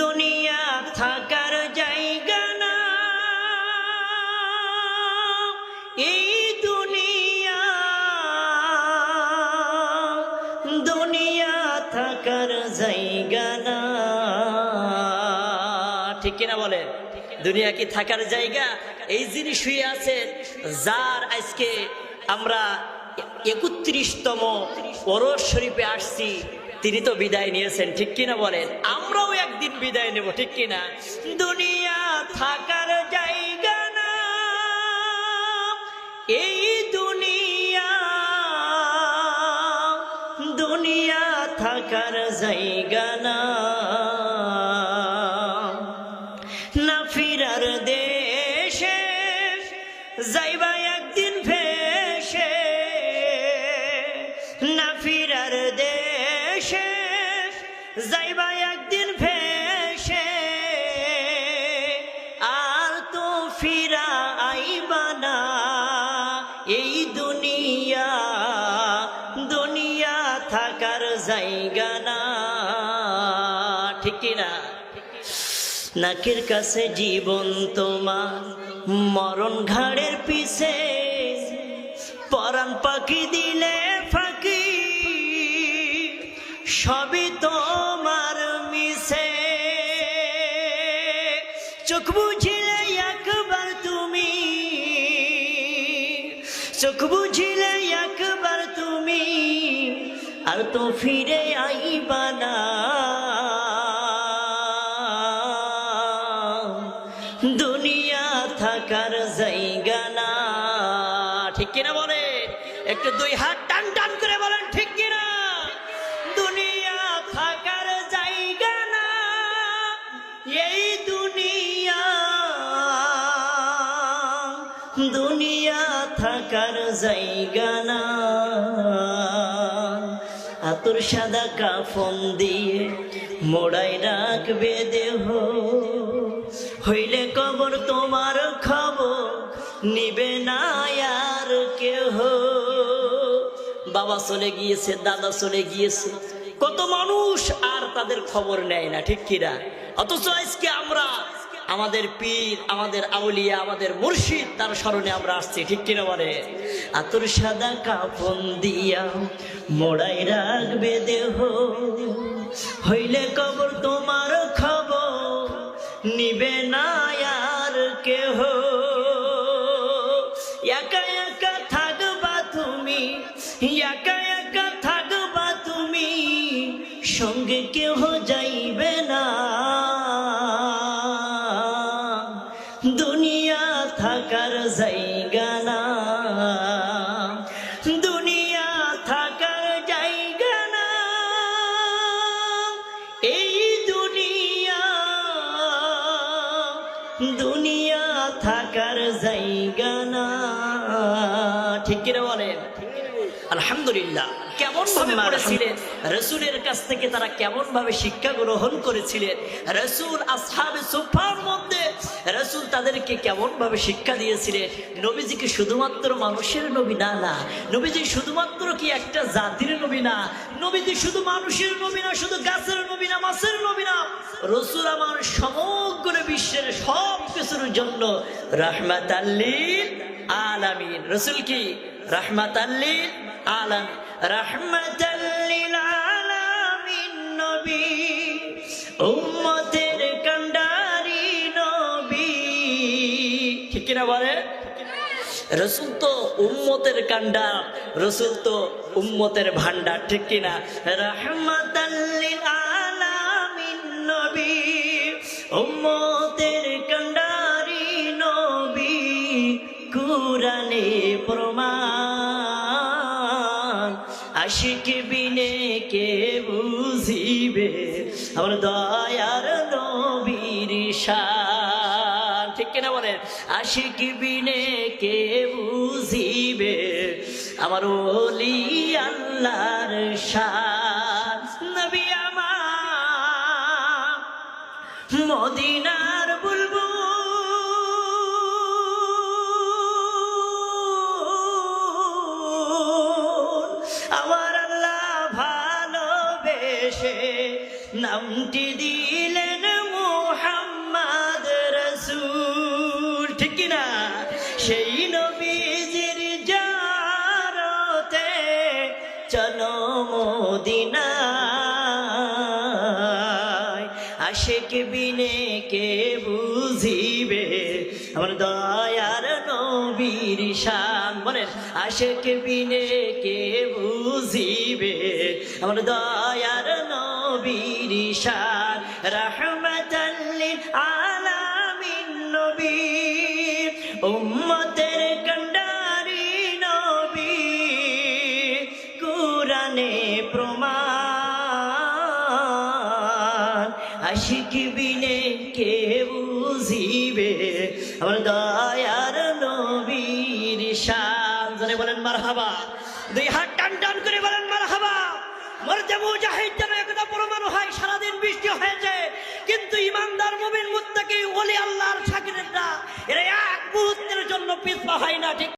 দুনিয়া থাকার জায়গা না। এই দুনিয়া দুনিয়া থাকার জায়গা না। ঠিক কিনা বলেন দুনিয়া কি থাকার জায়গা? এই যিনি শুয়ে আছেন, যার আজকে আমরা একত্রিশতম ওরস শরীফে আসছি তিনি তো বিদায় নিয়েছেন, ঠিক কিনা বলেন? আমরাও একদিন বিদায় নেব, ঠিক কিনা? দুনিয়া থাকার জায়গা না। এই দুনিয়া দুনিয়া থাকার জায়গা না। ফিরার দেশে যাইবা যাইবা একদিন ভেসে, আর তো ফিরা আইবা না। এই দুনিয়া দুনিয়া থাকার জায়গা না। ঠিক কিনা নাকের কাছে জীবন তোমার, মরণ ঘাড়ের পিছে। পরাণ পাখি দিলে সবই তোমার মিশে। চোখ বুঝিলে একবার তুমি, চোখ বুঝিলে একবার তুমি, আর তো ফিরে আইবা না। দুনিয়া থাকার জায়গা না। ঠিক কিনা বলে? একটু দুই হাত দুনিয়া থাকার জায়গা না। আতর সাদা কাফন দিয়ে মোড়াই রাখবে দেহ। হইলে কবর তোমার খবর নিবে না আর কেহ। বাবা চলে গিয়েছে, দাদা চলে গিয়েছে। কত মানুষ আর তাদের খবর নেয় না, ঠিক কিনা? অথচ আজকে আমরা আমাদের পীর, আমাদের আউলিয়া, আমাদের মুর্শিদ, তার স্মরণে আমরা আসছি, ঠিক কিনা বলে? আতর সাদা কাফন দিয়া মোড়াই রাখবে দেহ। হইলে কবর তোমার খবর, নিবে না আর কেহ। একা একা থাকবা তুমি, একা থাকার জায়গা না। দুনিয়া থাকার জায়গা না। এই দুনিয়া দুনিয়া থাকার জায়গা না। ঠিক কিনা বলেন? আলহামদুলিল্লাহ। কেমন ভাবে পড়েছিলেন? রসুলের কাছ থেকে তারা কেমন ভাবে শিক্ষা গ্রহণ করেছিলেন? রসুল আসহাবে সুফার মধ্যে রসুল তাদেরকে কেমন ভাবে শিক্ষা দিয়েছিলেন? নবীজিকে শুধুমাত্র মানুষের নবী না না। নবীজি শুধুমাত্র কি একটা জাতির নবী না? নবীজি শুধু মানুষের নবী না শুধু গাছের নবী না মাছের নবী না। রসুল আমার সমগ্র বিশ্বের সব কিছুর জন্য রাহমাত আলামিন। রসুল কি? রাহমাত আলামিন। উম্মতের ঠিক কিনা বলে রসুল তো উম্মতের কান্ডার, রসুল তো উম্মতের ভান্ডার ঠিক কিনা? রাহমাত আশিক বিনে কে বুঝিবে? আমার দয়ার নবীর শান। ঠিক কিনা বলেন? আশিক বিনে কে বুঝিবে? আমার ওলি আল্লাহর শান। নবী আমার মদিনার নামটি দিলেন মোহাম্মদ রসুল। ঠিক না সেই নবীজির জারতে চলো মোদিনা আশেক বিনে কে বুঝিবে? আমার দয়ার নবীর শান। বলেন, আশেক বিনে কে বুঝিবে? আমার দয়ার নবীর শান রহমতাল্লিল আলামিন নবী উম্মতের কন্ডারি নবী কুরানে প্রমাণ। আশিক বিনে কে বুঝিবে? আমার দয়ার নবীর শান বলেন, মারহাবা। দুই হাত টান টান করে বলেন মারহাবা মরতে মুজাহিদ যেন একদা পরমাণু হয়, সারাদিন বৃষ্টি হয়েছে। কিন্তু ইমানদার মোবিন মুত্তাকি, ওলি আল্লাহর শাকিরেরা এরা এক মুহূর্তের জন্য পিছপা হয় না, ঠিক